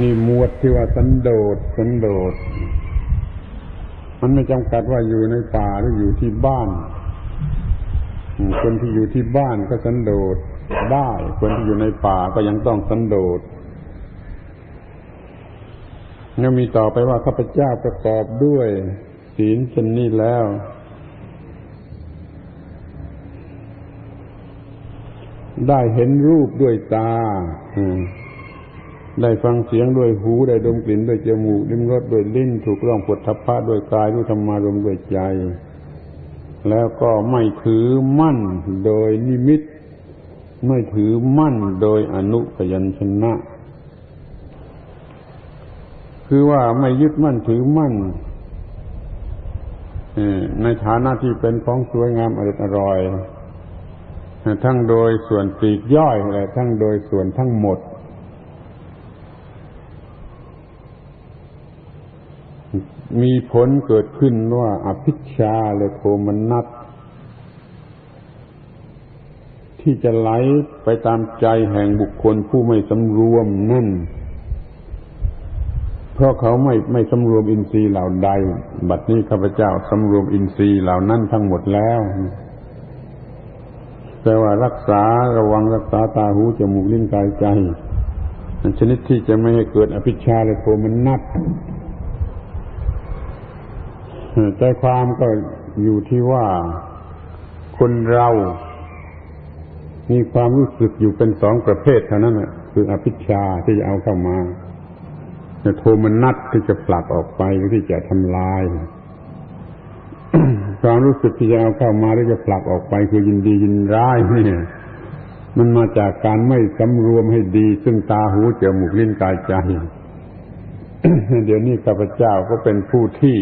นี่หมวดที่ว่าสันโดษสันโดษ มันไม่จำกัดว่าอยู่ในป่าหรืออยู่ที่บ้าน คนที่อยู่ที่บ้านก็สันโดษได้ คนที่อยู่ในป่าก็ยังต้องสันโดษแล้วมีต่อไปว่าข้าพเจ้าประกอบด้วย ศีลเช่นนี้แล้ว ได้เห็นรูปด้วยตา อืม ได้ฟังเสียงด้วยหูได้ดมกลิ่นด้วยจมูกลิ้มรสด้วยลิ้น ถูกร้องปวดทัพพะด้วยกายรู้ธรรมารมด้วยใจ แล้วก็ไม่ถือมั่นโดยนิมิต ไม่ถือมั่นโดยอนุพยัญชนะ คือว่าไม่ยึดมั่นถือมั่นในฐานะที่เป็นของสวยงามอร่อยอร่อยทั้งโดยส่วนปลีกย่อยและทั้งโดยส่วนทั้งหมด มีผลเกิดขึ้นว่าอภิชาและโทมนัสที่จะไหลไปตามใจแห่งบุคคลผู้ไม่สำรวมนั่น เพราะเขาไม่ไม่สำรวมอินทรีย์เหล่าใด บัดนี้ข้าพเจ้าสำรวมอินทรีย์เหล่านั้นทั้งหมดแล้วแต่ว่ารักษาระวังรักษาตาหูจมูกลิ้นกายใจชนิดที่จะไม่ให้เกิดอภิชาและโทมนัส ใจความก็อยู่ที่ว่า คนเรา มีความรู้สึกอยู่เป็นสองประเภทเท่านั้นคืออภิชาที่จะเอาเข้ามาแต่โทมนัสที่จะผลักออกไปหรือที่จะทำลายความรู้สึกที่จะเอาเข้ามาหรือจะผลักออกไป คือยินดียินร้ายเนี่ยมันมาจากการไม่สำรวมให้ดี ซึ่งตาหูจมูกลิ้นกายใจเดี๋ยวนี้ข้าพเจ้าก็เป็นผู้ที่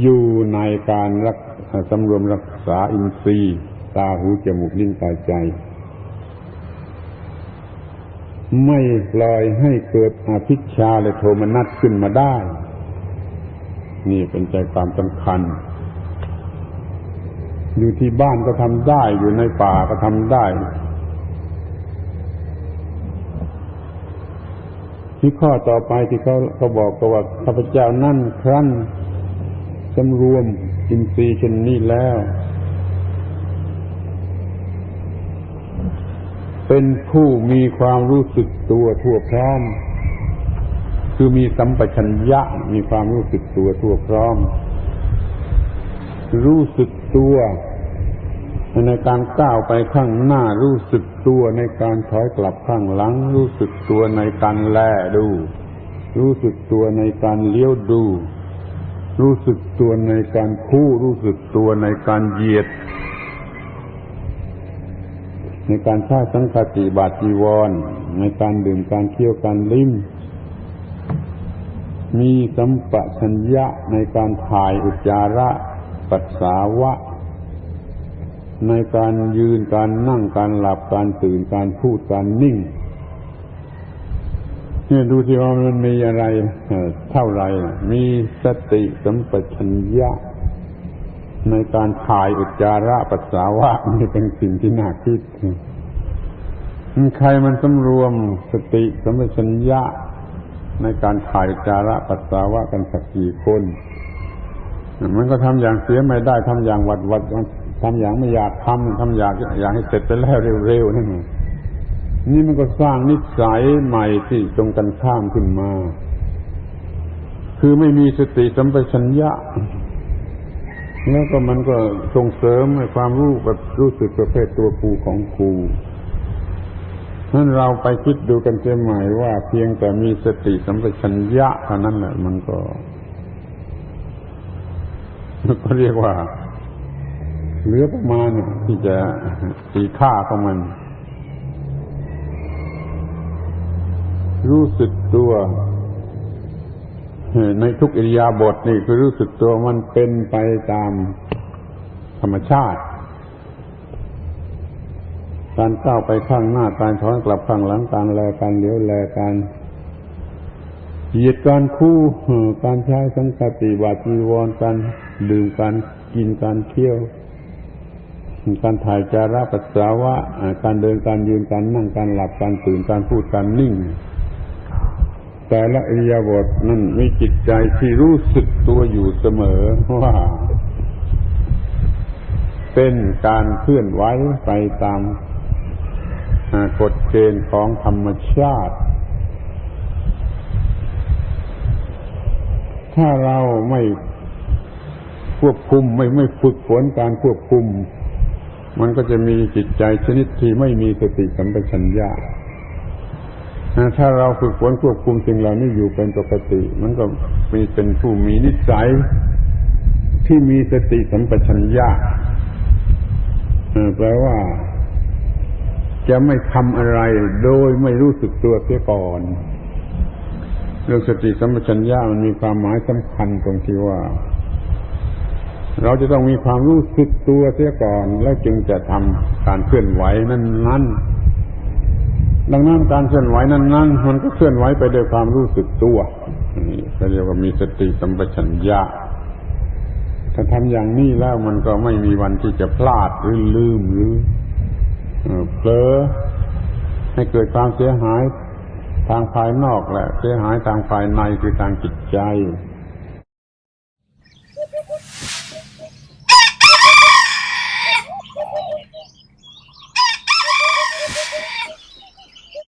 อยู่ในการรักสำรวมรักษาอินทรีย์ ตาหูจมูกลิ้นกายใจ ไม่ปล่อยให้เกิดอภิชาและโทมนัสขึ้นมาได้ นี่เป็นใจความสำคัญ อยู่ที่บ้านก็ทำได้อยู่ในป่าก็ทำได้ที่ข้อต่อไปที่เขาเขาบอกก็ว่าข้าพเจ้านั่นครั้น สำรวมอินทรีย์เช่นนี้แล้ว เป็นผู้มีความรู้สึกตัวทั่วพร้อม คือมีสัมปชัญญะมีความรู้สึกตัวทั่วพร้อม รู้สึกตัวในการก้าวไปข้างหน้ารู้สึกตัวในการถอยกลับข้างหลัง รู้สึกตัวในการแลดู รู้สึกตัวในการเลี้ยวดู รู้สึกตัวในการคู่รู้สึกตัวในการเหยียด ในการใช้สังฆติบาตจีวร ในการดื่มการเคี้ยวการลิ้ม มีสัมปชัญญะในการถ่ายอุจจาระปัสสาวะ ในการยืนการนั่งการหลับการตื่นการพูดการนิ่ง เนี่ยดูที่ว่ามันมีอะไรเท่าไรมีสติสัมปชัญญะ ในการถ่ายอุจจาระปัสสาวะนี่เป็นสิ่งที่น่าคิดใครมันสำรวมสติสัมปชัญญะ ในการถ่ายอุจจาระปัสสาวะกันสักกี่คน มันก็ทำอย่างเสียไม่ได้ทำอย่างวัดวัดทำอย่างไม่อยากทำทำอยากอยากให้เสร็จไปแล้วเร็วๆนั่นเอง นี่มันก็สร้างนิสัยใหม่ที่ตรงกันข้ามขึ้นมา คือไม่มีสติสัมปชัญญะ แล้วก็มันก็ส่งเสริมให้ความรู้แบบรู้สึกประเภทตัวกูของกูนั้นเราไปคิดดูกันเสียใหม่ว่าเพียงแต่มีสติสัมปชัญญะเท่านั้นแหละมันก็ก็เรียกว่าเหลือประมาณที่จะตีค่าของมัน รู้สึกตัวในทุกอิริยาบถนี่คือรู้สึกตัวมันเป็นไปตามธรรมชาติ การก้าวไปข้างหน้าการถอยกลับข้างหลังการแลการเลี้ยวแลการเหยียดการคู่การใช้สังกติบาจีวรการดื่มการกินการเที่ยว การถ่ายจาระปัสสาวะการเดินการยืนการนั่งการหลับการตื่นการพูดการนิ่ง แต่ละอิยาบถนั่นมีจิตใจที่รู้สึกตัวอยู่เสมอว่า เป็นการเคลื่อนไหวไปตามกฎเกณฑ์ของธรรมชาติ ถ้าเราไม่ควบคุมไม่ไม่ฝึกฝนการควบคุม มันก็จะมีจิตใจชนิดที่ไม่มีสติสัมปชัญญะ ถ้าเราฝึกฝนควบคุมสิ่งเหล่านี้อยู่เป็นปกติ มันก็มีเป็นผู้มีนิสัยที่มีสติสัมปชัญญะแปลว่า จะไม่ทำอะไรโดยไม่รู้สึกตัวเสียก่อนเรื่องสติสัมปชัญญะมันมีความหมายสำคัญตรงที่ว่า เราจะต้องมีความรู้สึกตัวเสียก่อน แล้วจึงจะทำการเคลื่อนไหวนั้นๆ ดังนั้นการเคลื่อนไหวนั้นๆมันก็เคลื่อนไหวไปด้วยความรู้สึกตัวนี่ก็เรียกว่ามีสติสัมปชัญญะถ้าทำอย่างนี้แล้วมันก็ไม่มีวันที่จะพลาดหรือลืมหรือเอ่อเผลอให้เกิดความเสียหายทางภายนอกและเสียหายทางภายในคือทางจิตใจ